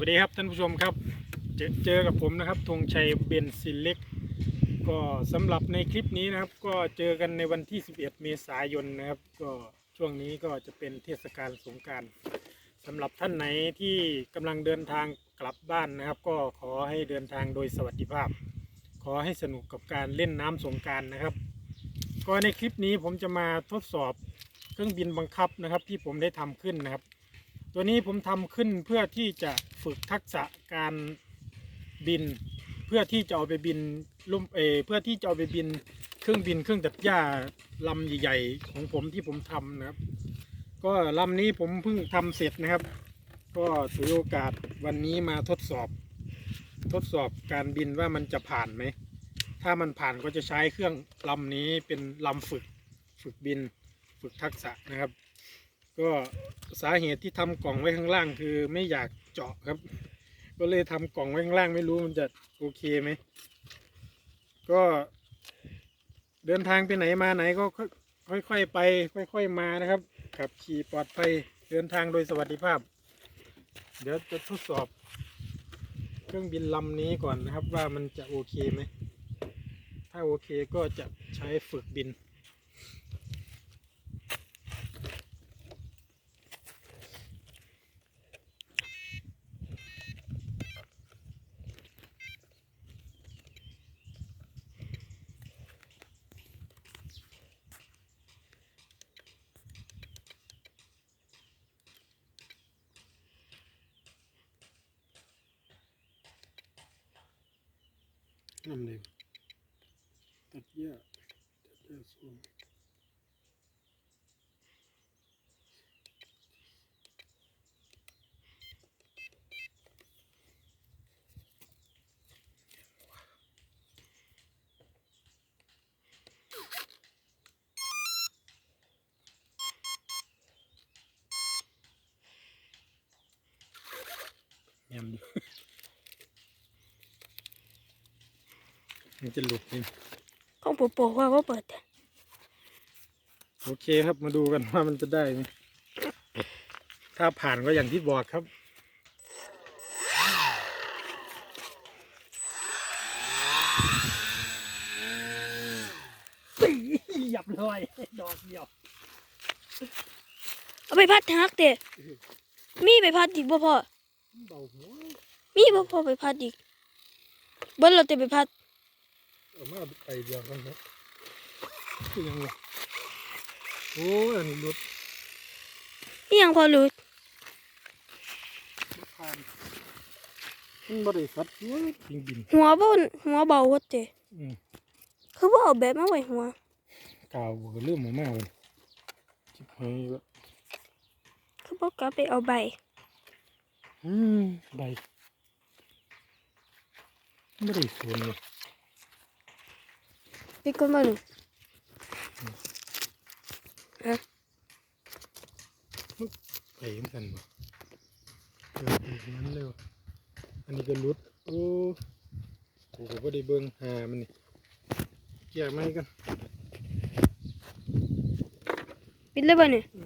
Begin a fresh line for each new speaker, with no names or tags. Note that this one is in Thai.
วัสดีครับท่านผู้ชมครับเจอเจอกับผมนะครับธงชัยเบนซิเล็ก ก็สำหรับในคลิปนี้นะครับ ก็เจอกันในวันที่ 11 เมษายนนะครับ ก็ช่วงนี้ก็จะเป็นเทศกาลสงการสำหรับท่านไหนที่กำลังเดินทางกลับบ้านนะครับ ก็ขอให้เดินทางโดยสวัสดิภาพ ขอให้สนุกกับการเล่นน้ำสงการนะครับ ก็ในคลิปนี้ผมจะมาทดสอบเครื่องบินบังคับนะครับ ที่ผมได้ทำขึ้นนะครับ ตัวนี้ผมทำขึ้นเพื่อที่จะฝึกทักษะการบิน เพื่อที่จะเอาไปบินลุ่มเอเพื่อที่จะเอาไปบินเครื่องบินเครื่องตัดหญ้าลำใหญ่ๆของผมที่ผมทำนะครับ ก็ลำนี้ผมเพิ่งทำเสร็จนะครับ ก็ถือโอกาสวันนี้มาทดสอบ ทดสอบการบินว่ามันจะผ่านไหมถ้ามันผ่านก็จะใช้เครื่องลำนี้เป็นลำฝึกฝึกบินฝึกทักษะนะครับ ก็สาเหตุที่ทำกล่องไว้ข้างล่างคือไม่อยากเจาะครับ ก็เลยทำกล่องไว้ข้างล่างไม่รู้มันจะโอเคไหมก็เดินทางไปไหนมาไหนก็ค่อยๆไป ค่อยๆมานะครับ ขับขี่ปลอดภัยเดินทางโดยสวัสดิภาพ เดี๋ยวจะทดสอบ เครื่องบินลำนี้ก่อนนะครับว่ามันจะโอเคไหม ถ้าโอเคก็จะใช้ฝึกบิน ทำเลยตัดหญ้าตัดหญ้าสูงแยมอยู่ มันจะหลุดนี่
ของผมบอกว่าว่าเปิดแต่
โอเคครับมาดูกันว่ามันจะได้ไหมถ้าผ่านก็อย่างที่บอกครับหยับเลยดอกเดียว
เอาไปพัดฮักเตะมีไปพัดอีกบ่พ่อ
เบาหัว
มีบ่พ่อไปพัดอีกเบิ้ลเราเตะไปพัด
เอามาไปเดียวกันครับคือยังไงโอ้ยอันนี้หลุด
นี่ยังพอรู้
ผ่านมันบริษัทหัวบินบิน
หัวบ่นหัวเบาว่าเตะ
อืม
คือว่าเอาแบบมาไว้หัว
กาวก็เริ่มมามากเลยชิบหายแล้ว
คือบ่กลับไปเอาใบ
อืมใบไม่ได้สวนเลย
ไปก่อนบ่หนู
ไปเหมือนกันบ่เออเป็นนั้นเลยว่ะอันนี้ก็รุดโอ้กูก็บ่ได้เบิ่งหามันนี่เกี่ยไม่กัน
ปิดเลยบ่เนี่ย
อืม